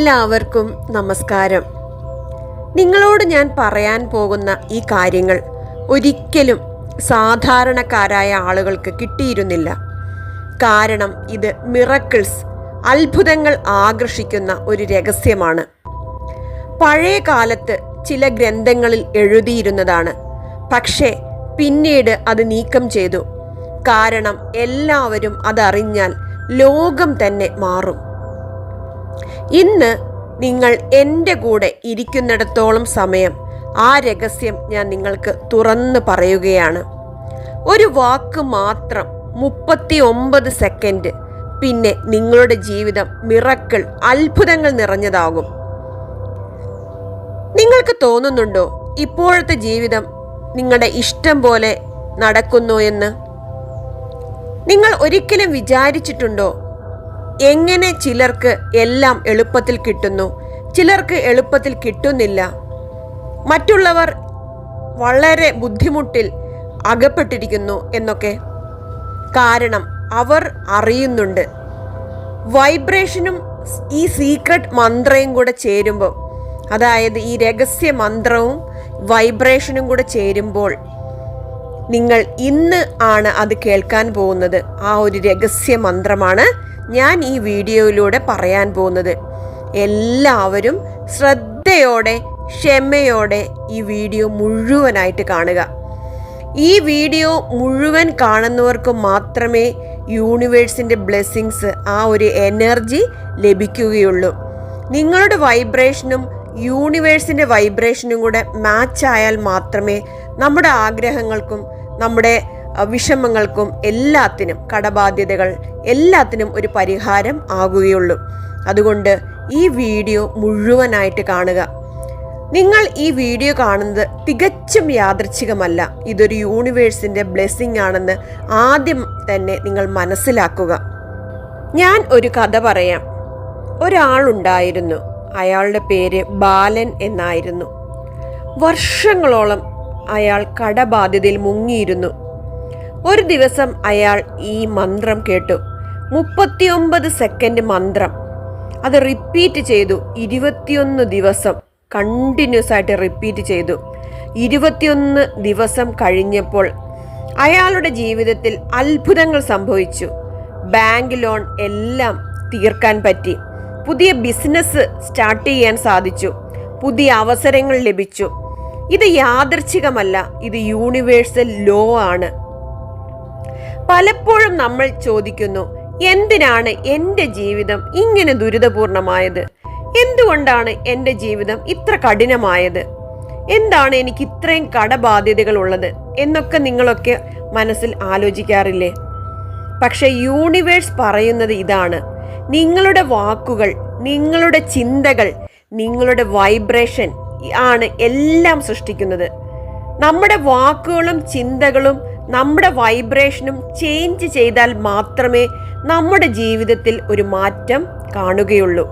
എല്ലാവർക്കും നമസ്കാരം. നിങ്ങളോട് ഞാൻ പറയാൻ പോകുന്ന ഈ കാര്യങ്ങൾ ഒരിക്കലും സാധാരണക്കാരായ ആളുകൾക്ക് കിട്ടിയിരുന്നില്ല. കാരണം ഇത് മിറക്കിൾസ് അത്ഭുതങ്ങൾ ആകർഷിക്കുന്ന ഒരു രഹസ്യമാണ്. പഴയ കാലത്ത് ചില ഗ്രന്ഥങ്ങളിൽ എഴുതിയിരുന്നതാണ്. പക്ഷേ പിന്നീട് അത് നീക്കം ചെയ്തു. കാരണം എല്ലാവരും അതറിഞ്ഞാൽ ലോകം തന്നെ മാറും. ഇന്ന് നിങ്ങൾ എന്റെ കൂടെ ഇരിക്കുന്നിടത്തോളം സമയം ആ രഹസ്യം ഞാൻ നിങ്ങൾക്ക് തുറന്ന് പറയുകയാണ്. ഒരു വാക്ക് മാത്രം മുപ്പത്തി ഒമ്പത് സെക്കൻഡ് പിന്നെ നിങ്ങളുടെ ജീവിതം മിറക്കൾ അത്ഭുതങ്ങൾ നിറഞ്ഞതാകും. നിങ്ങൾക്ക് തോന്നുന്നുണ്ടോ ഇപ്പോഴത്തെ ജീവിതം നിങ്ങളുടെ ഇഷ്ടം പോലെ നടക്കുന്നു എന്ന്? നിങ്ങൾ ഒരിക്കലും വിചാരിച്ചിട്ടുണ്ടോ എങ്ങനെ ചിലർക്ക് എല്ലാം എളുപ്പത്തിൽ കിട്ടുന്നു? ചിലർക്ക് എളുപ്പത്തിൽ കിട്ടുന്നില്ല. മറ്റുള്ളവർ വളരെ ബുദ്ധിമുട്ടിൽ അകപ്പെട്ടിരിക്കുന്നു എന്നൊക്കെ. കാരണം അവർ അറിയുന്നുണ്ട്. വൈബ്രേഷനും ഈ സീക്രട്ട് മന്ത്രയും കൂടെ ചേരുമ്പോൾ അതായത് ഈ രഹസ്യ മന്ത്രവും വൈബ്രേഷനും കൂടെ ചേരുമ്പോൾ നിങ്ങൾ ഇന്ന് ആണ് അത് കേൾക്കാൻ പോകുന്നത്. ആ ഒരു രഹസ്യ മന്ത്രമാണ് ഞാൻ ഈ വീഡിയോയിലൂടെ പറയാൻ പോകുന്നത്. എല്ലാവരും ശ്രദ്ധയോടെ ക്ഷമയോടെ ഈ വീഡിയോ മുഴുവനായിട്ട് കാണുക. ഈ വീഡിയോ മുഴുവൻ കാണുന്നവർക്ക് മാത്രമേ യൂണിവേഴ്സിന്റെ ബ്ലെസ്സിങ്സ് ആ ഒരു എനർജി ലഭിക്കുകയുള്ളൂ. നിങ്ങളുടെ വൈബ്രേഷനും യൂണിവേഴ്സിന്റെ വൈബ്രേഷനും കൂടെ മാച്ചായാൽ മാത്രമേ നമ്മുടെ ആഗ്രഹങ്ങൾക്കും നമ്മുടെ വിഷമങ്ങൾക്കും എല്ലാത്തിനും കടബാധ്യതകൾ എല്ലാത്തിനും ഒരു പരിഹാരം ആകുകയുള്ളൂ. അതുകൊണ്ട് ഈ വീഡിയോ മുഴുവനായിട്ട് കാണുക. നിങ്ങൾ ഈ വീഡിയോ കാണുന്നത് തികച്ചും യാദൃച്ഛികമല്ല. ഇതൊരു യൂണിവേഴ്സിന്റെ ബ്ലെസ്സിങ് ആണെന്ന് ആദ്യം തന്നെ നിങ്ങൾ മനസ്സിലാക്കുക. ഞാൻ ഒരു കഥ പറയാം. ഒരാളുണ്ടായിരുന്നു. അയാളുടെ പേര് ബാലൻ എന്നായിരുന്നു. വർഷങ്ങളോളം അയാൾ കടബാധ്യതയിൽ മുങ്ങിയിരുന്നു. ഒരു ദിവസം അയാൾ ഈ മന്ത്രം കേട്ടു. മുപ്പത്തിയൊമ്പത് സെക്കൻഡ് മന്ത്രം. അത് റിപ്പീറ്റ് ചെയ്തു. ഇരുപത്തിയൊന്ന് ദിവസം കണ്ടിന്യൂസ് ആയിട്ട് റിപ്പീറ്റ് ചെയ്തു. ഇരുപത്തിയൊന്ന് ദിവസം കഴിഞ്ഞപ്പോൾ അയാളുടെ ജീവിതത്തിൽ അത്ഭുതങ്ങൾ സംഭവിച്ചു. ബാങ്ക് ലോൺ എല്ലാം തീർക്കാൻ പറ്റി. പുതിയ ബിസിനസ് സ്റ്റാർട്ട് ചെയ്യാൻ സാധിച്ചു. പുതിയ അവസരങ്ങൾ ലഭിച്ചു. ഇത് യാദർച്ഛികമല്ല ഇത് യൂണിവേഴ്സൽ ലോ ആണ്. പലപ്പോഴും നമ്മൾ ചോദിക്കുന്നു എന്തിനാണ് എന്റെ ജീവിതം ഇങ്ങനെ ദുരിതപൂർണമായത്? എന്തുകൊണ്ടാണ് എന്റെ ജീവിതം ഇത്ര കഠിനമായത്? എന്താണ് എനിക്ക് ഇത്രയും കടബാധ്യതകൾ ഉള്ളത് എന്നൊക്കെ നിങ്ങളൊക്കെ മനസ്സിൽ ആലോചിക്കാറില്ലേ? പക്ഷെ യൂണിവേഴ്സ് പറയുന്നത് ഇതാണ്. നിങ്ങളുടെ വാക്കുകൾ നിങ്ങളുടെ ചിന്തകൾ നിങ്ങളുടെ വൈബ്രേഷൻ ആണ് എല്ലാം സൃഷ്ടിക്കുന്നത്. നമ്മുടെ വാക്കുകളും ചിന്തകളും നമ്മുടെ വൈബ്രേഷനും ചേഞ്ച് ചെയ്താൽ മാത്രമേ നമ്മുടെ ജീവിതത്തിൽ ഒരു മാറ്റം കാണുകയുള്ളൂ.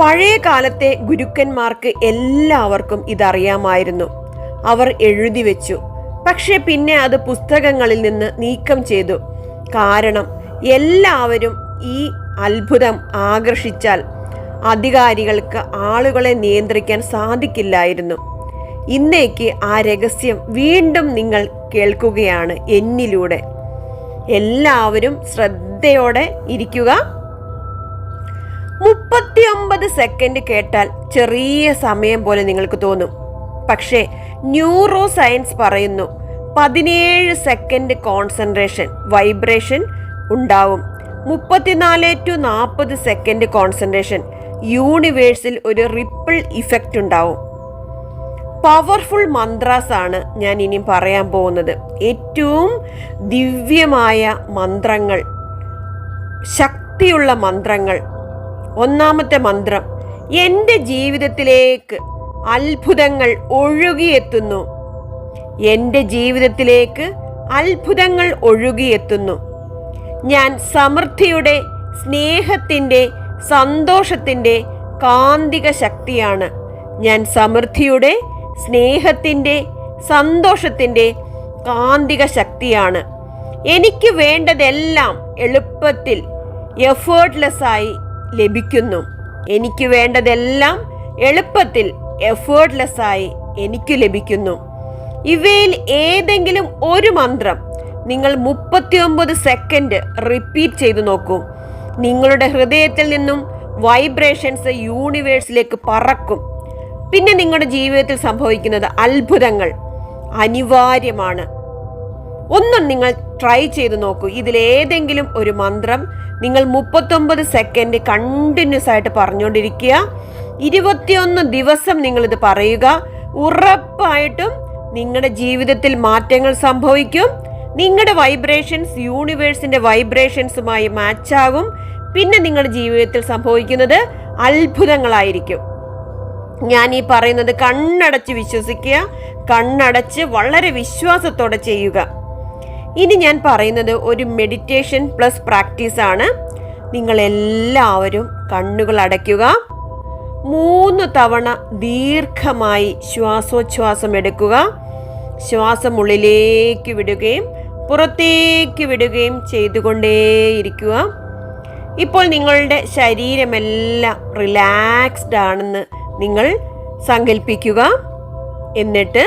പഴയ കാലത്തെ ഗുരുക്കന്മാർക്ക് എല്ലാവർക്കും ഇതറിയാമായിരുന്നു. അവർ എഴുതി വെച്ചു. പക്ഷെ പിന്നെ അത് പുസ്തകങ്ങളിൽ നിന്ന് നീക്കം ചെയ്തു. കാരണം എല്ലാവരും ഈ അത്ഭുതം ആകർഷിച്ചാൽ അധികാരികൾക്ക് ആളുകളെ നിയന്ത്രിക്കാൻ സാധിക്കില്ലായിരുന്നു. ഇന്നേക്ക് ആ രഹസ്യം വീണ്ടും നിങ്ങൾ കേൾക്കുകയാണ് എന്നിലൂടെ. എല്ലാവരും ശ്രദ്ധയോടെ ഇരിക്കുക. മുപ്പത്തിയൊമ്പത് സെക്കൻഡ് കേട്ടാൽ ചെറിയ സമയം പോലെ നിങ്ങൾക്ക് തോന്നും. പക്ഷേ ന്യൂറോ സയൻസ് പറയുന്നു പതിനേഴ് സെക്കൻഡ് കോൺസെൻട്രേഷൻ വൈബ്രേഷൻ ഉണ്ടാവും. മുപ്പത്തിനാല് ടു നാൽപ്പത് സെക്കൻഡ് കോൺസെൻട്രേഷൻ യൂണിവേഴ്സിൽ ഒരു റിപ്പിൾ ഇഫക്റ്റ് ഉണ്ടാവും. പവർഫുൾ മന്ത്രാസ് ആണ് ഞാൻ ഇനി പറയാൻ പോകുന്നത്. ഏറ്റവും ദിവ്യമായ മന്ത്രങ്ങൾ ശക്തിയുള്ള മന്ത്രങ്ങൾ. ഒന്നാമത്തെ മന്ത്രം എന്റെ ജീവിതത്തിലേക്ക് അത്ഭുതങ്ങൾ ഒഴുകിയെത്തുന്നു. എന്റെ ജീവിതത്തിലേക്ക് അത്ഭുതങ്ങൾ ഒഴുകിയെത്തുന്നു. ഞാൻ സമൃദ്ധിയുടെ സ്നേഹത്തിന്റെ സന്തോഷത്തിന്റെ കാന്തിക ശക്തിയാണ്. ഞാൻ സമൃദ്ധിയുടെ സ്നേഹത്തിന്റെ സന്തോഷത്തിന്റെ കാന്തിക ശക്തിയാണ്. എനിക്ക് വേണ്ടതെല്ലാം എളുപ്പത്തിൽ എഫേർട്ട്ലെസ്സായി ലഭിക്കുന്നു. എനിക്ക് വേണ്ടതെല്ലാം എളുപ്പത്തിൽ എഫേർട്ട്ലെസ്സായി എനിക്ക് ലഭിക്കുന്നു. ഇവയിൽ ഏതെങ്കിലും ഒരു മന്ത്രം നിങ്ങൾ മുപ്പത്തിയൊമ്പത് സെക്കൻഡ് റിപ്പീറ്റ് ചെയ്തു നോക്കൂ. നിങ്ങളുടെ ഹൃദയത്തിൽ നിന്നും വൈബ്രേഷൻസ് യൂണിവേഴ്സിലേക്ക് പറക്കും. പിന്നെ നിങ്ങളുടെ ജീവിതത്തിൽ സംഭവിക്കുന്നത് അത്ഭുതങ്ങൾ. അനിവാര്യമാണ്. ഒന്നും നിങ്ങൾ ട്രൈ ചെയ്ത് നോക്കൂ. ഇതിലേതെങ്കിലും ഒരു മന്ത്രം നിങ്ങൾ മുപ്പത്തൊമ്പത് സെക്കൻഡ് കണ്ടിന്യൂസ് ആയിട്ട് പറഞ്ഞുകൊണ്ടിരിക്കുക. ഇരുപത്തിയൊന്ന് ദിവസം നിങ്ങൾ ഇത് പറയുക. ഉറപ്പായിട്ടും നിങ്ങളുടെ ജീവിതത്തിൽ മാറ്റങ്ങൾ സംഭവിക്കും. നിങ്ങളുടെ വൈബ്രേഷൻസ് യൂണിവേഴ്സിന്റെ വൈബ്രേഷൻസുമായി മാച്ചാകും പിന്നെ നിങ്ങളുടെ ജീവിതത്തിൽ സംഭവിക്കുന്നത് അത്ഭുതങ്ങളായിരിക്കും. ഞാൻ ഈ പറയുന്നത് കണ്ണടച്ച് വിശ്വസിക്കുക കണ്ണടച്ച് വളരെ വിശ്വാസത്തോടെ ചെയ്യുക. ഇനി ഞാൻ പറയുന്നത് ഒരു മെഡിറ്റേഷൻ പ്ലസ് പ്രാക്ടീസ് ആണ്. നിങ്ങൾ എല്ലാവരും കണ്ണുകൾ അടയ്ക്കുക. മൂന്ന് തവണ ദീർഘമായി ശ്വാസോച്ഛ്വാസം എടുക്കുക. ശ്വാസം ഉള്ളിലേക്ക് വിടുകയും പുറത്തേക്ക് വിടുകയും ചെയ്തുകൊണ്ടേയിരിക്കുക. ഇപ്പോൾ നിങ്ങളുടെ ശരീരമെല്ലാം റിലാക്സ്ഡ് ആണെന്ന് നിങ്ങൾ സങ്കല്പിക്കുക എന്നിട്ട്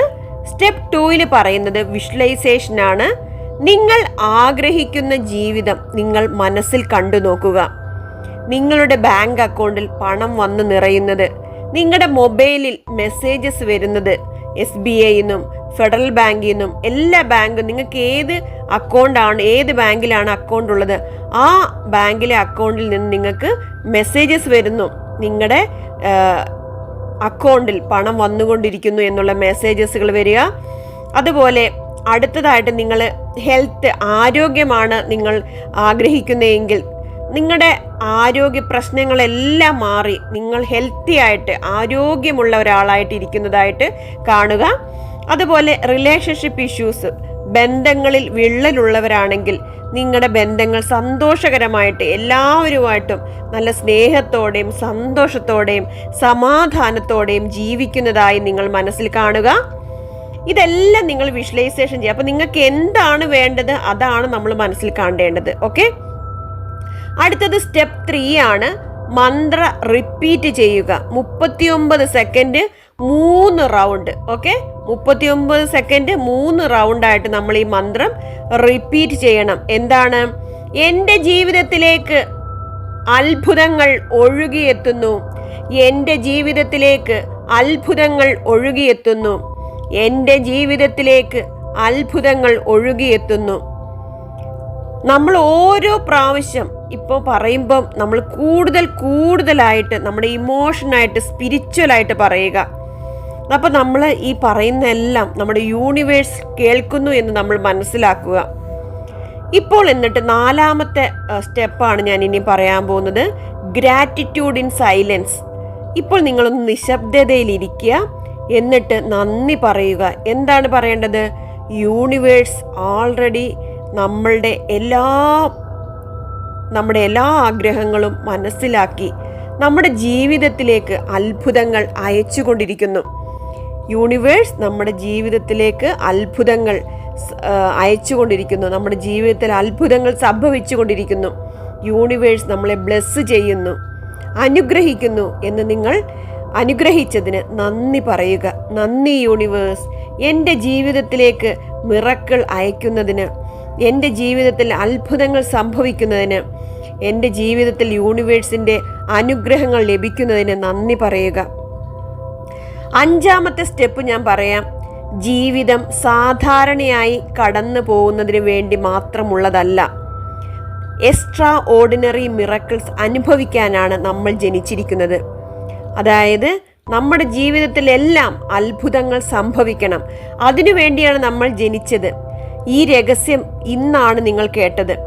സ്റ്റെപ്പ് ടൂവിൽ പറയുന്നത് വിഷ്വലൈസേഷൻ ആണ്. നിങ്ങൾ ആഗ്രഹിക്കുന്ന ജീവിതം നിങ്ങൾ മനസ്സിൽ കണ്ടു നോക്കുക. നിങ്ങളുടെ ബാങ്ക് അക്കൗണ്ടിൽ പണം വന്ന് നിറയുന്നത് നിങ്ങളുടെ മൊബൈലിൽ മെസ്സേജസ് വരുന്നത് എസ് ബി ഐ നിന്നും ഫെഡറൽ ബാങ്കിൽ നിന്നും എല്ലാ ബാങ്കും നിങ്ങൾക്ക് ഏത് അക്കൗണ്ടാണ് ഏത് ബാങ്കിലാണ് അക്കൗണ്ട് ഉള്ളത് ആ ബാങ്കിലെ അക്കൗണ്ടിൽ നിന്ന് നിങ്ങൾക്ക് മെസ്സേജസ് വരുന്നു. നിങ്ങളുടെ അക്കൗണ്ടിൽ പണം വന്നുകൊണ്ടിരിക്കുന്നു എന്നുള്ള മെസ്സേജസുകൾ വരിക. അതുപോലെ അടുത്തതായിട്ട് നിങ്ങൾ ഹെൽത്ത് ആരോഗ്യമാണ് നിങ്ങൾ ആഗ്രഹിക്കുന്നതെങ്കിൽ നിങ്ങളുടെ ആരോഗ്യ പ്രശ്നങ്ങളെല്ലാം മാറി നിങ്ങൾ ഹെൽത്തി ആയിട്ട് ആരോഗ്യമുള്ള ഒരാളായിട്ട് ഇരിക്കുന്നതായിട്ട് കാണുക. അതുപോലെ റിലേഷൻഷിപ്പ് ഇഷ്യൂസ് ബന്ധങ്ങളിൽ വിള്ളലുള്ളവരാണെങ്കിൽ നിങ്ങളുടെ ബന്ധങ്ങൾ സന്തോഷകരമായിട്ട് എല്ലാവരുമായിട്ടും നല്ല സ്നേഹത്തോടെയും സന്തോഷത്തോടെയും സമാധാനത്തോടെയും ജീവിക്കുന്നതായി നിങ്ങൾ മനസ്സിൽ കാണുക. ഇതെല്ലാം നിങ്ങൾ വിഷ്വലൈസേഷൻ ചെയ്യുക. അപ്പൊ നിങ്ങൾക്ക് എന്താണ് വേണ്ടത് അതാണ് നമ്മൾ മനസ്സിൽ കാണേണ്ടത്. ഓക്കെ? അടുത്തത് സ്റ്റെപ്പ് ത്രീ ആണ്. മന്ത്ര റിപ്പീറ്റ് ചെയ്യുക. മുപ്പത്തിയൊമ്പത് സെക്കൻഡ് മൂന്ന് റൗണ്ട് ഓക്കെ? മുപ്പത്തിയൊമ്പത് സെക്കൻഡ് മൂന്ന് റൗണ്ടായിട്ട് നമ്മൾ ഈ മന്ത്രം റിപ്പീറ്റ് ചെയ്യണം. എന്താണ്? എന്റെ ജീവിതത്തിലേക്ക് അത്ഭുതങ്ങൾ ഒഴുകിയെത്തുന്നു. എന്റെ ജീവിതത്തിലേക്ക് അത്ഭുതങ്ങൾ ഒഴുകിയെത്തുന്നു. എന്റെ ജീവിതത്തിലേക്ക് അത്ഭുതങ്ങൾ ഒഴുകിയെത്തുന്നു. നമ്മൾ ഓരോ പ്രാവശ്യം ഇപ്പോൾ പറയുമ്പം നമ്മൾ കൂടുതൽ കൂടുതലായിട്ട് നമ്മുടെ ഇമോഷനായിട്ട് സ്പിരിച്വലായിട്ട് പറയുക. അപ്പോൾ നമ്മൾ ഈ പറയുന്ന എല്ലാം നമ്മുടെ യൂണിവേഴ്സ് കേൾക്കുന്നു എന്ന് നമ്മൾ മനസ്സിലാക്കുക. ഇപ്പോൾ എന്നിട്ട് നാലാമത്തെ സ്റ്റെപ്പാണ് ഞാൻ ഇനി പറയാൻ പോകുന്നത്. ഗ്രാറ്റിറ്റ്യൂഡ് ഇൻ സൈലൻസ് ഇപ്പോൾ നിങ്ങളൊന്ന് നിശബ്ദതയിലിരിക്കുക. എന്നിട്ട് നന്ദി പറയുക. എന്താണ് പറയേണ്ടത്? യൂണിവേഴ്സ് ആൾറെഡി നമ്മളുടെ എല്ലാ നമ്മുടെ എല്ലാ ആഗ്രഹങ്ങളും മനസ്സിലാക്കി. നമ്മുടെ ജീവിതത്തിലേക്ക് അത്ഭുതങ്ങൾ അയച്ചുകൊണ്ടിരിക്കുന്നു. യൂണിവേഴ്സ് നമ്മുടെ ജീവിതത്തിലേക്ക് അത്ഭുതങ്ങൾ അയച്ചുകൊണ്ടിരിക്കുന്നു. നമ്മുടെ ജീവിതത്തിൽ അത്ഭുതങ്ങൾ സംഭവിച്ചുകൊണ്ടിരിക്കുന്നു. യൂണിവേഴ്സ് നമ്മളെ ബ്ലെസ് ചെയ്യുന്നു അനുഗ്രഹിക്കുന്നു എന്ന് നിങ്ങൾ അനുഗ്രഹിച്ചതിന് നന്ദി പറയുക. നന്ദി യൂണിവേഴ്സ്. എന്റെ ജീവിതത്തിലേക്ക് മിറക്കൾ അയക്കുന്നതിന് എന്റെ ജീവിതത്തിൽ അത്ഭുതങ്ങൾ സംഭവിക്കുന്നതിന് എന്റെ ജീവിതത്തിൽ യൂണിവേഴ്സിന്റെ അനുഗ്രഹങ്ങൾ ലഭിക്കുന്നതിന് നന്ദി പറയുക. അഞ്ചാമത്തെ സ്റ്റെപ്പ് ഞാൻ പറയാം. ജീവിതം സാധാരണയായി കടന്നു പോകുന്നതിന് വേണ്ടി മാത്രമുള്ളതല്ല. എക്സ്ട്രാ ഓർഡിനറി മിറക്കിൾസ് അനുഭവിക്കാനാണ് നമ്മൾ ജനിച്ചിരിക്കുന്നത്. അതായത് നമ്മുടെ ജീവിതത്തിലെല്ലാം അത്ഭുതങ്ങൾ സംഭവിക്കണം. അതിനു വേണ്ടിയാണ് നമ്മൾ ജനിച്ചത്. ഈ രഹസ്യം ഇന്നാണ് നിങ്ങൾ കേട്ടത്.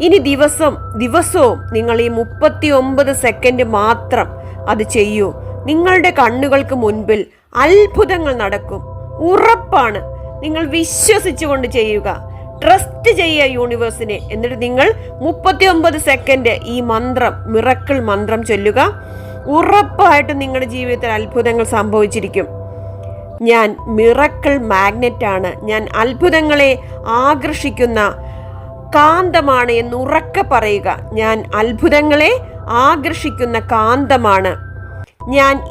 ഇനി ദിവസം ദിവസവും നിങ്ങൾ ഈ മുപ്പത്തി ഒമ്പത് സെക്കൻഡ് മാത്രം അത് ചെയ്യൂ. നിങ്ങളുടെ കണ്ണുകൾക്ക് മുൻപിൽ അത്ഭുതങ്ങൾ നടക്കും. ഉറപ്പാണ്. നിങ്ങൾ വിശ്വസിച്ചുകൊണ്ട് ചെയ്യുക. ട്രസ്റ്റ് ചെയ്യുക യൂണിവേഴ്സിനെ. എന്നിട്ട് നിങ്ങൾ മുപ്പത്തി ഒമ്പത് സെക്കൻഡ് ഈ മന്ത്രം മിറക്കിൾ മന്ത്രം ചൊല്ലുക. ഉറപ്പായിട്ടും നിങ്ങളുടെ ജീവിതത്തിൽ അത്ഭുതങ്ങൾ സംഭവിച്ചിരിക്കും. ഞാൻ മിറക്കിൾ മാഗ്നറ്റ് ആണ് ഞാൻ അത്ഭുതങ്ങളെ ആകർഷിക്കുന്ന കാന്തമാണ് എന്ന് ഉറക്കെ പറയുക. ഞാൻ അത്ഭുതങ്ങളെ ആകർഷിക്കുന്ന കാന്തമാണ്. ഞാൻ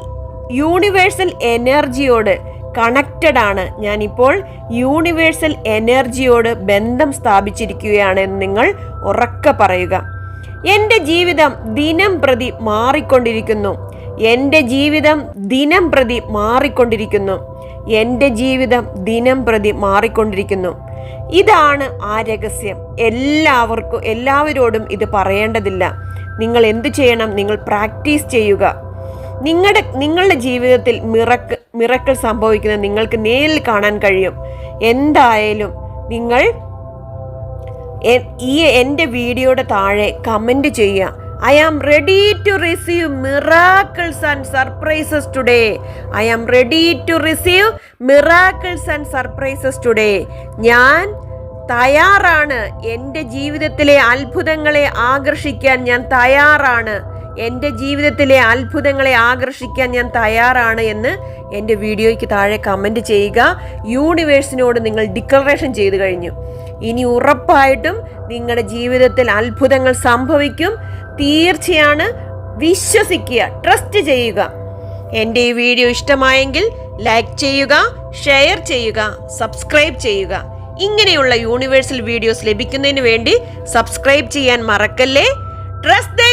യൂണിവേഴ്സൽ എനർജിയോട് കണക്റ്റഡ് ആണ് ഞാനിപ്പോൾ യൂണിവേഴ്സൽ എനർജിയോട് ബന്ധം സ്ഥാപിച്ചിരിക്കുകയാണ് എന്ന് നിങ്ങൾ ഉറക്ക പറയുക. എന്റെ ജീവിതം ദിനം പ്രതി മാറിക്കൊണ്ടിരിക്കുന്നു. എന്റെ ജീവിതം ദിനം പ്രതി മാറിക്കൊണ്ടിരിക്കുന്നു. എന്റെ ജീവിതം ദിനം പ്രതി മാറിക്കൊണ്ടിരിക്കുന്നു. ഇതാണ് ആ രഹസ്യം. എല്ലാവർക്കും എല്ലാവരോടും ഇത് പറയേണ്ടതില്ല. നിങ്ങൾ എന്ത് ചെയ്യണം? നിങ്ങൾ പ്രാക്ടീസ് ചെയ്യുക. നിങ്ങളുടെ നിങ്ങളുടെ ജീവിതത്തിൽ മിറക്ക് മിറക്കൾ സംഭവിക്കുന്നത് നിങ്ങൾക്ക് നേരിൽ കാണാൻ കഴിയും. എന്തായാലും നിങ്ങൾ ഈ എന്റെ വീഡിയോയുടെ താഴെ കമന്റ് ചെയ്യുക. I am ready to receive miracles and surprises today I am ready to receive miracles and surprises today ഞാൻ തയ്യാറാണ്. എന്റെ ജീവിതത്തിലെ അത്ഭുതങ്ങളെ ആകർഷിക്കാൻ ഞാൻ തയ്യാറാണ്. എന്റെ ജീവിതത്തിലെ അത്ഭുതങ്ങളെ ആകർഷിക്കാൻ ഞാൻ തയ്യാറാണ് എന്ന് എന്റെ വീഡിയോയ്ക്ക് താഴെ കമന്റ് ചെയ്യുക. യൂണിവേഴ്സിനോട് നിങ്ങൾ ഡിക്ലറേഷൻ ചെയ്തു കഴിഞ്ഞു. ഇനി ഉറപ്പായിട്ടും നിങ്ങളുടെ ജീവിതത്തിൽ അത്ഭുതങ്ങൾ സംഭവിക്കും. തീർച്ചയാണ് വിശ്വസിക്കുക ട്രസ്റ്റ് ചെയ്യുക. എന്റെ ഈ വീഡിയോ ഇഷ്ടമായെങ്കിൽ ലൈക്ക് ചെയ്യുക ഷെയർ ചെയ്യുക സബ്സ്ക്രൈബ് ചെയ്യുക. ഇങ്ങനെയുള്ള യൂണിവേഴ്സൽ വീഡിയോസ് ലഭിക്കുന്നതിന് വേണ്ടി സബ്സ്ക്രൈബ് ചെയ്യാൻ മറക്കല്ലേ? Trust the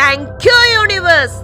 thank you universe